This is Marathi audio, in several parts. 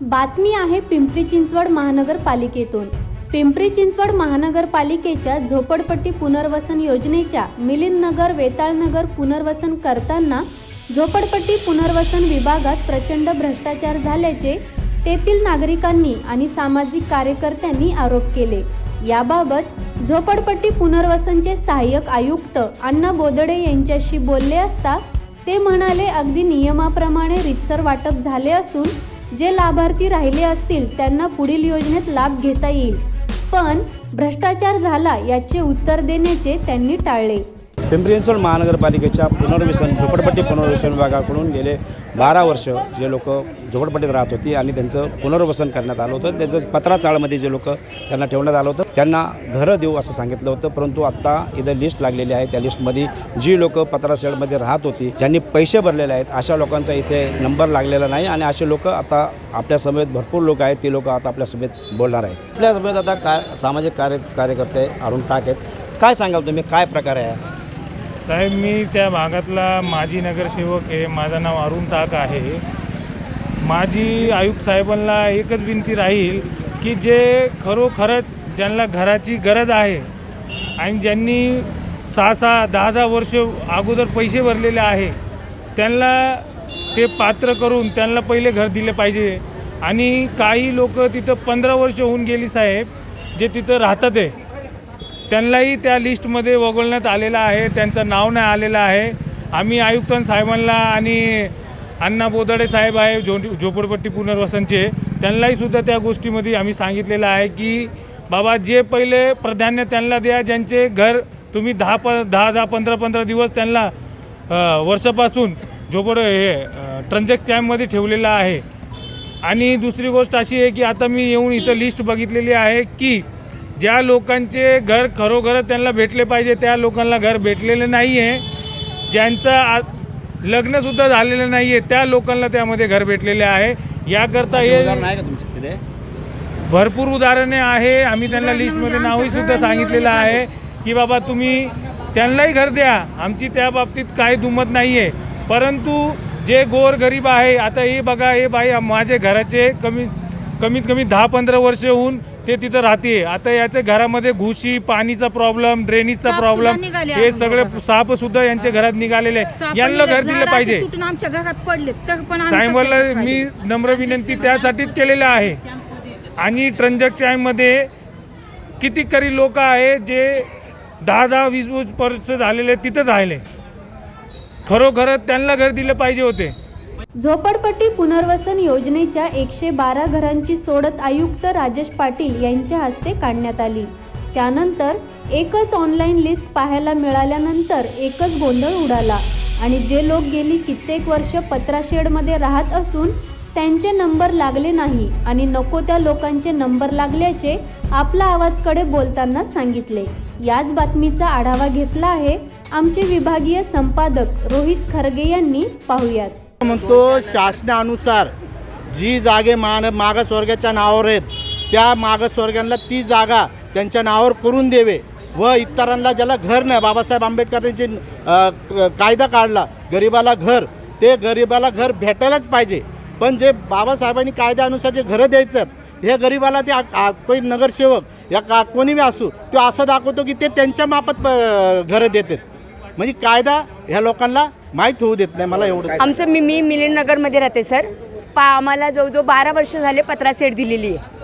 बातमी आहे पिंपरी चिंचवड महानगरपालिकेतून. पिंपरी चिंचवड महानगरपालिकेच्या झोपडपट्टी पुनर्वसन योजनेच्या मिलिंद नगर पुनर्वसन करताना झोपडपट्टी पुनर्वसन विभागात प्रचंड भ्रष्टाचार झाल्याचे तेथील नागरिकांनी आणि सामाजिक कार्यकर्त्यांनी आरोप केले. याबाबत झोपडपट्टी पुनर्वसनचे सहाय्यक आयुक्त अण्णा बोदडे यांच्याशी बोलले असता ते म्हणाले अगदी नियमाप्रमाणे रितसर वाटप झाले असून जे लाभार्थी राहिले असतील त्यांना पुढील योजनेत लाभ घेता येईल. पण भ्रष्टाचार झाला याचे उत्तर देण्याचे त्यांनी टाळले. पिंपरी चिंचवड महानगरपालिकेच्या पुनर्वसन झोपडपट्टी पुनर्वसन विभागाकडून गेले बारा वर्ष जे लोक झोपडपट्टीत राहत होती आणि त्यांचं पुनर्वसन करण्यात आलं होतं. त्यांचं पत्राचाळमध्ये जे लोक त्यांना ठेवण्यात आलं होतं त्यांना घरं देऊ असं सांगितलं होतं. परंतु आत्ता इथं लिस्ट लागलेली आहे. त्या लिस्टमध्ये जी लोक पत्राशेडमध्ये राहत होती ज्यांनी पैसे भरलेले आहेत अशा लोकांचा इथे नंबर लागलेला नाही आणि असे लोक आता आपल्यासमेत भरपूर लोक आहेत. ते लोक आता आपल्यासमेत बोलणार आहेत. आपल्यासमेत आता काय सामाजिक कार्य कार्यकर्ते अरुण टाक आहेत. काय सांगाल तुम्ही? काय प्रकार आहे? साहेब मी त्या भागातला माजी नगरसेवक आहे. माझं नाव अरुण ताक आहे. माझी आयुक्त साहेबांना एकच विनंती राहील की जे खरोखरच ज्यांना घराची गरज आहे आणि ज्यांनी सहा सहा दहा दहा वर्ष अगोदर पैसे भरलेले आहे त्यांना ते पात्र करून त्यांना पहिले घर दिले पाहिजे. आणि काही लोक तिथं पंधरा वर्ष होऊन गेली साहेब जे तिथं राहतात आहे. त्यांनाही त्या लिस्टमध्ये वगळण्यात आलेलं आहे त्यांचं नाव नाही आलेलं आहे. आम्ही आयुक्त साहेबांना आणि अण्णा बोदडे साहेब आहे झो झोपडपट्टी पुनर्वसनचे त्यांनाही सुद्धा त्या गोष्टीमध्ये आम्ही सांगितलेलं आहे की बाबा जे पहिले प्राधान्य त्यांना द्या ज्यांचे घर तुम्ही दहा प दहा दहा पंधरा पंधरा दिवस त्यांना वर्षापासून झोपड हे ट्रंजेक्ट कॅम्पमध्ये ठेवलेलं आहे. आणि दुसरी गोष्ट अशी आहे की आता मी येऊन इथं लिस्ट बघितलेली आहे की ज्या लोकांचे घर खरोखर त्यांना भेटले पाहिजे त्या लोकांना घर भेटलेलं नाही आहे ज्यांचं आ लग्नसुद्धा झालेलं नाही आहे त्या लोकांना त्यामध्ये घर भेटलेले आहे. याकरता हे भरपूर उदाहरणे आहे. आम्ही त्यांना लिस्टमध्ये नावही सुद्धा सांगितलेलं आहे की बाबा तुम्ही त्यांनाही घर द्या. आमची त्या बाबतीत काही दुमत नाही आहे परंतु जे गोर गरीब आहे आता हे बघा हे बाई माझे घराचे कमी कमीत कमी दहा पंधरा वर्ष होऊन ते तिथं राहते. आता याच्या घरामध्ये घुशी पाणीचा प्रॉब्लेम ड्रेनेजचा साप प्रॉब्लेम सुद्धा निघाले हे सगळे साप सुद्धा यांच्या घरात निघालेले आहे. यांना घर झाडं दिलं अशी पाहिजे. तुटून आमच्या घरात पडले तर पण आम्ही सायमलला कसं त्याच्यात मी खाली? नम्र विनंती त्यासाठीच केलेलं आहे. आणि ट्रान्झॅक्शनमध्ये कितीतरी लोक आहे जे दहा दहा वीस वीस वर्ष झालेले तिथंच राहिले. खरोखर त्यांना घर दिलं पाहिजे होते. झोपडपट्टी पुनर्वसन योजनेच्या एकशे बारा घरांची सोडत आयुक्त राजेश पाटील यांच्या हस्ते काढण्यात आली. त्यानंतर एकच ऑनलाईन लिस्ट पाहायला मिळाल्यानंतर एकच गोंधळ उडाला आणि जे लोक गेली कित्येक वर्ष पत्राशेडमध्ये राहत असून त्यांचे नंबर लागले नाही आणि नको त्या लोकांचे नंबर लागल्याचे आपला आवाजकडे बोलताना सांगितले. याच बातमीचा आढावा घेतला आहे आमचे विभागीय संपादक रोहित खरगे यांनी. पाहुयात. म्हणतो शासनानुसार जी जागे मान मागासवर्गाच्या नावावर आहेत त्या मागासवर्गांना ती जागा त्यांच्या नावावर करून देवे व इतरांना ज्याला घर नाही. बाबासाहेब आंबेडकरांनी जे कायदा काढला गरिबाला घर ते गरिबाला घर भेटायलाच पाहिजे. पण जे बाबासाहेबांनी कायद्यानुसार जे घरं द्यायचं हे गरिबाला ते कोणी नगरसेवक या का कोणी बी असू तो असं दाखवतो की ते त्यांच्या मापात घरं देतात. म्हणजे कायदा ह्या लोकांना माहीत होऊ देत नाही मला एवढं आमचं मी मी मिलिंद नगरमध्ये राहते सर. पा आम्हाला जवळजवळ बारा वर्ष झाले पत्रा सेट दिलेली आहे.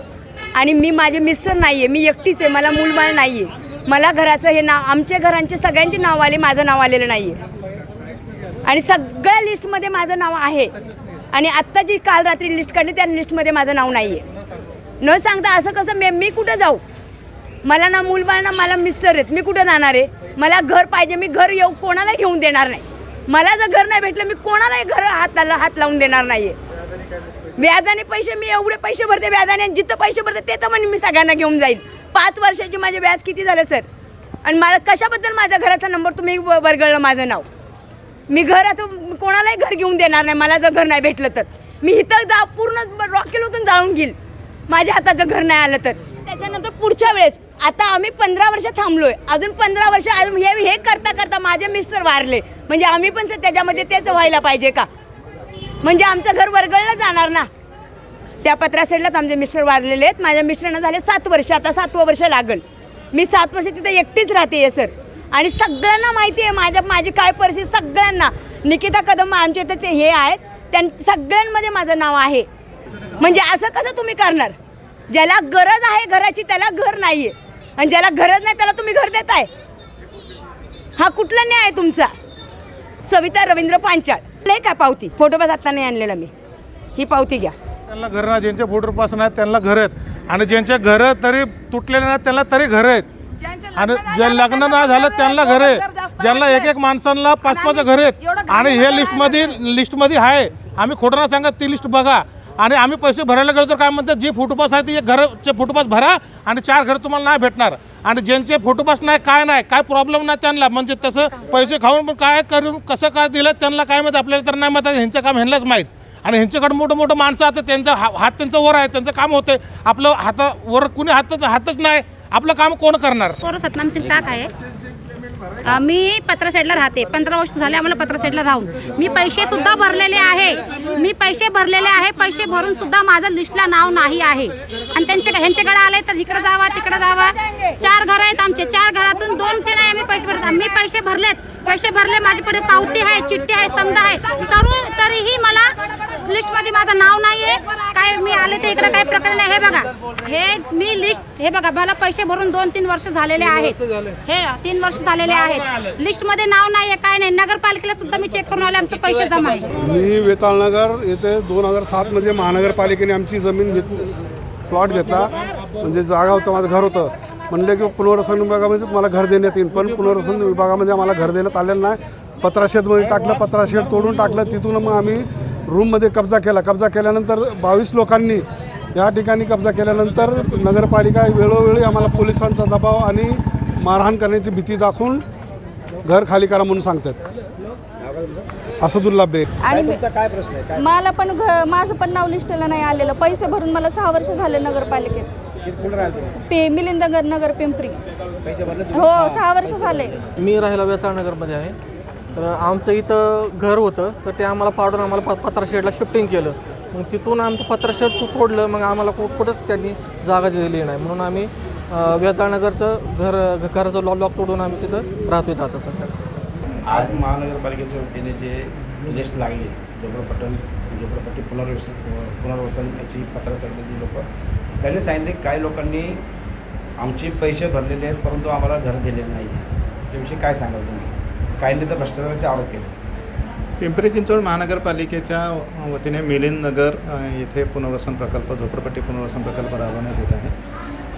आणि मी माझे मिस्टर नाही आहे मी एकटीच आहे मला मूलबाळ नाही आहे मला घराचं हे नाव आमच्या घरांचे सगळ्यांचे नाव आले माझं नाव आलेलं नाही आहे आणि सगळ्या लिस्टमध्ये माझं नाव आहे. आणि आत्ता जी काल रात्री लिस्ट काढली त्या लिस्टमध्ये माझं नाव नाही आहे न सांगता असं कसं मी मी कुठं जाऊ? मला ना मूलबाळ ना मला मिस्टर आहेत. मी कुठं जाणार आहे? मला घर पाहिजे मी घर येऊ कोणाला घेऊन देणार नाही? मला जर घर नाही भेटलं मी कोणालाही घर हाताला हात लावून देणार नाही व्याजाने पैसे मी एवढे पैसे भरते व्याजाने आणि जिथं पैसे भरते ते तर म्हणजे मी सगळ्यांना घेऊन जाईल. पाच वर्षाचे माझे व्याज किती झालं सर? आणि मला कशाबद्दल माझ्या घराचा नंबर तुम्ही व- माझं नाव? मी घराचं कोणालाही घर घेऊन देणार नाही मला जर घर नाही भेटलं तर. मी इथं जा पूर्ण रॉकेलमधून जाळून घेईल. माझ्या हाताचं घर नाही आलं तर. त्याच्यानंतर पुढच्या वेळेस आता आम्ही पंधरा वर्ष थांबलोय. अजून पंधरा वर्ष अजून हे हे करता करता माझे मिस्टर वारले. म्हणजे आम्ही पण सर त्याच्यामध्ये तेच व्हायला पाहिजे का? म्हणजे आमचं घर वरगळलं जाणार ना? त्या पत्रा साईडलाच आमचे मिस्टर वारलेले आहेत. माझ्या मिस्टरांना झाले सात वर्ष. आता सातवं वर्ष लागल. मी सात वर्ष तिथे एकटीच राहते आहे सर. आणि सगळ्यांना माहिती आहे माझ्या माझी काय परिस्थिती सगळ्यांना. निकिता कदम आमच्या इथं ते हे आहेत. त्यां सगळ्यांमध्ये माझं नाव आहे. म्हणजे असं कसं तुम्ही करणार? ज्याला गरज आहे घराची त्याला घर नाही आहे आणि ज्याला गरज नाही त्याला तुम्ही घर देताय. हा कुठला न्याय आहे तुमचा? सविता रवींद्र पांचाळ. लय का पावती? फोटो आता नाही आणलेला मी. ही पावती घ्या. त्यांना घर ना ज्यांचे फोटोपास नाही त्यांना घर आहेत. आणि ज्यांचे घर तरी तुटलेले नाही त्यांना तरी घर आहेत. आणि जे लग्न नाही झालं त्यांना घर आहे. ज्यांना एक एक माणसांना पाच पाच घर आहेत. आणि हे लिस्टमध्ये लिस्टमध्ये आहे. आम्ही खोटं ना सांगत ती लिस्ट बघा. आणि आम्ही पैसे भरायला गेलो तर काय म्हणतात जे फोटोपास आहे ते एक घरचे फोटोपास भरा आणि चार घर तुम्हाला नाही भेटणार. आणि ज्यांचे फोटोपास नाही काय नाही काय प्रॉब्लेम नाही त्यांना. म्हणजे तसं पैसे खाऊन पण काय करून कसं काय दिलं त्यांना काय माहिती आपल्याला तर नाही माहिती ह्यांचं काम ह्यांनाच माहीत. आणि ह्यांच्याकडे मोठं मोठं माणसं आता त्यांचा हा हात त्यांचं वर आहे त्यांचं काम होतं आपलं हाता वर कुणी हातच हातच नाही. आपलं काम कोण करणार? सतनाम सिंग टाक आहे. मी पत्रा साईडला राहते. पंधरा वर्ष झाले आम्हाला पत्रा साईडला राहून. मी पैसे सुद्धा भरलेले आहे. मी पैसे भरलेले आहे. पैसे भरून सुद्धा माझं लिस्टला नाव नाही आहे. आणि त्यांचे ह्यांच्याकडे आले तर इकडे जावा तिकडे जावा. चार घर आहेत आमचे. चार घरातून दोनचे नाही आम्ही पैसे भरत मी पैसे भरलेत. पैसे भरले माझ्याकडे पावती आहे चिठ्ठी आहे समजा आहे. तरुण तरीही मला लिस्टमध्ये माझं नाव नाही आहे काय मी आले ते इकडे काय प्रकरण आहे? हे बघा. हे मी लिस्ट हे बघा मला पैसे भरून दोन तीन वर्ष झालेले आहेत. हे तीन वर्ष झालेले आहेत. लिस्टमध्ये नाव नाही आहे काय नाही. नगरपालिकेला सुद्धा मी चेक करून आले आमचे पैसे जमा आहे मी वेताळनगर येथे दोन हजार सातमध्ये महानगरपालिकेने आमची जमीन घेतली प्लॉट घेतला. म्हणजे जागा होतं माझं घर होतं. म्हणले की पुनर्वसन विभागामध्ये तुम्हाला घर देण्यात येईल पण पुनर्वसन विभागामध्ये आम्हाला घर देण्यात आलेलं नाही. पत्राशेदमध्ये टाकलं पत्राशेड तोडून टाकलं. तिथून मग आम्ही रूममध्ये कब्जा केला. कब्जा केल्यानंतर बावीस लोकांनी या ठिकाणी कब्जा केल्यानंतर नगरपालिका वेळोवेळी आम्हाला पोलिसांचा दबाव आणि मारहाण करण्याची भीती दाखवून घर खाली करा म्हणून सांगतात. असदुल्ला बेग आणि मला पण घ- माझं पण नाव लिस्टला नाही आलेलं. पैसे भरून मला सहा वर्ष झाले नगरपालिकेत. पे मिलिंदनगर नगर पिंपरी. हो सहा वर्ष झाले. मी राहायला वेताळनगरमध्ये आहे. तर आमचं इथं घर होतं तर ते आम्हाला पाडून आम्हाला प पत्रा शेडला शिफ्टिंग केलं. मग तिथून आमचं पत्रा शेड तू तोडलं मग आम्हाला कु कुठंच त्यांनी जागा दिलेली नाही. म्हणून आम्ही अं, वेताळनगरचं घर घराचं लॉ लॉक तोडून आम्ही तिथं राहतो इथं आता सध्या. आज महानगरपालिकेच्या वतीने जे लिस्ट लागली झोपडपट्टन झोपडपट्टी पुनर्वसन पुनर्वसन याची पत्र चढलेली लोक त्यांनी सांगितले काही लोकांनी आमचे पैसे भरलेले आहेत परंतु आम्हाला घर दिलेलं नाही त्याविषयी काय सांगाल तुम्ही? काहींनी तर भ्रष्टाचाराचे आरोप केले. पिंपरी चिंचवड महानगरपालिकेच्या वतीने मिलिंद नगर येथे पुनर्वसन प्रकल्प झोपडपट्टी पुनर्वसन प्रकल्प राबवण्यात येत आहे.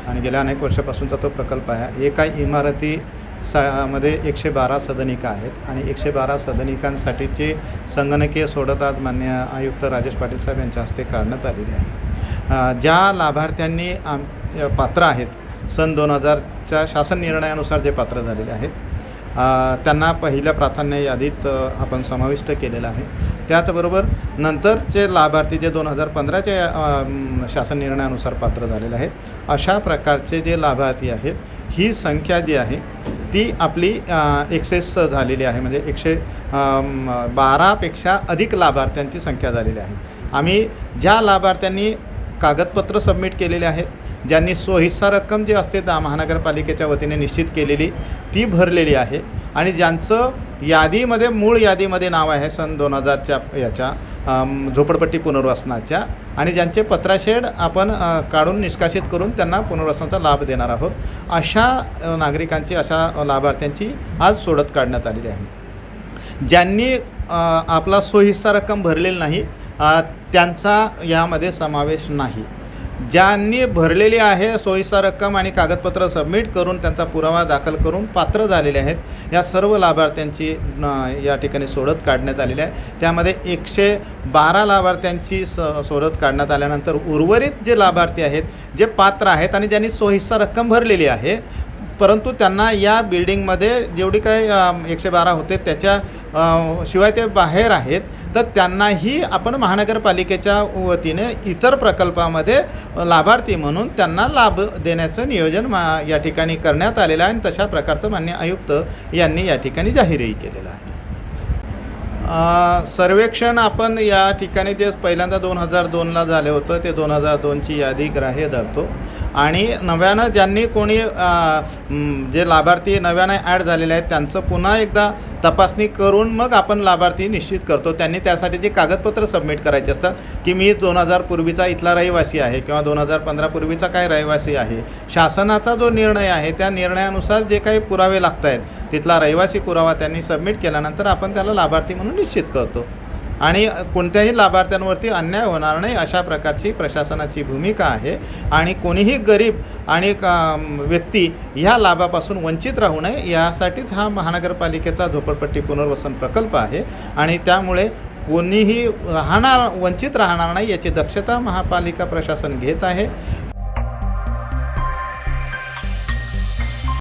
आणि गेल्या अनेक वर्षापासूनचा तो प्रकल्प आहे. एका इमारती सा मध्ये एकशे बारा सदनिका आहेत आणि एकशे बारा सदनिकांसाठीचे संगणकीय सोडत आज मान्य आयुक्त राजेश पाटील साहेब यांच्या हस्ते काढण्यात आलेले आहे. ज्या लाभार्थ्यांनी आम पात्र आहेत सन दोन हजारच्या शासन निर्णयानुसार जे पात्र झालेले आहेत त्यांना पहिल्या प्राधान्य यादीत आपण समाविष्ट केलेलं आहे. त्याचबरोबर नंतरचे लाभार्थी जे दोन हजार पंधराच्या शासन निर्णयानुसार पात्र झालेले आहेत अशा प्रकारचे जे लाभार्थी आहेत ही संख्या जी आहे ती आपली एक्सेस झालेली आहे. म्हणजे एकशे बारापेक्षा अधिक लाभार्थ्यांची संख्या झालेली आहे. आम्ही ज्या लाभार्थ्यांनी कागदपत्र सबमिट केलेले आहेत ज्यांनी स्वहिस्सा रक्कम जी असते दा महानगरपालिकेच्या वतीने निश्चित केलेली ती भरलेली आहे. आणि ज्यांचं यादीमध्ये मूळ यादीमध्ये नाव आहे सन दोन हजारच्या याच्या झोपडपट्टी पुनर्वसनाच्या. आणि ज्यांचे पत्राशेड आपण काढून निष्कासित करून त्यांना पुनर्वसनाचा लाभ देणार आहोत. अशा नागरिकांची अशा लाभार्थ्यांची आज सोडत काढण्यात आलेली आहे. ज्यांनी आपला सोहिस्सा रक्कम भरलेली नाही त्यांचा यामध्ये समावेश नाही. ज्यांनी भरलेली आहे सोयीचा रक्कम आणि कागदपत्र सबमिट करून त्यांचा पुरावा दाखल करून पात्र झालेले आहेत. या सर्व लाभार्थ्यांची या ठिकाणी सोडत काढण्यात आलेली आहे. त्यामध्ये एकशे बारा लाभार्थ्यांची स सोडत काढण्यात आल्यानंतर उर्वरित जे लाभार्थी आहेत जे पात्र आहेत आणि ज्यांनी सोयीचा रक्कम भरलेली आहे परंतु त्यांना या बिल्डिंगमध्ये जेवढी काही एकशे बारा होते त्याच्या शिवाय ते बाहेर आहेत तर त्यांनाही आपण महानगरपालिकेच्या वतीने इतर प्रकल्पामध्ये लाभार्थी म्हणून त्यांना लाभ देण्याचं नियोजन मा या ठिकाणी करण्यात आलेलं आहे आणि तशा प्रकारचं मान्य आयुक्त यांनी या ठिकाणी जाहीरही केलेलं आहे. सर्वेक्षण आपण या ठिकाणी जे पहिल्यांदा दोन हजार दोनला झाले होतं ते दोन हजार दोनची यादी ग्राह्य धरतो. आणि नव्यानं ज्यांनी कोणी जे लाभार्थी नव्यानं ॲड झालेले आहेत त्यांचं पुन्हा एकदा तपासणी करून मग आपण लाभार्थी निश्चित करतो. त्यांनी त्यासाठी जे कागदपत्र सबमिट करायचे असतात की मी दोन हजार पूर्वीचा इथला रहिवासी आहे किंवा दोन हजार पंधरा पूर्वीचा काय रहिवासी आहे शासनाचा जो निर्णय आहे त्या निर्णयानुसार जे काही पुरावे लागत आहेत तिथला रहिवासी पुरावा त्यांनी सबमिट केल्यानंतर आपण त्याला लाभार्थी म्हणून निश्चित करतो. आणि कोणत्याही लाभार्थ्यांवरती अन्याय होणार नाही अशा प्रकारची प्रशासनाची भूमिका आहे. आणि कोणीही गरीब आणि का- व्यक्ती ह्या लाभापासून वंचित राहू नये यासाठीच हा महानगरपालिकेचा झोपडपट्टी पुनर्वसन प्रकल्प आहे. आणि त्यामुळे कोणीही राहणार वंचित राहणार नाही याची दक्षता महापालिका प्रशासन घेत आहे.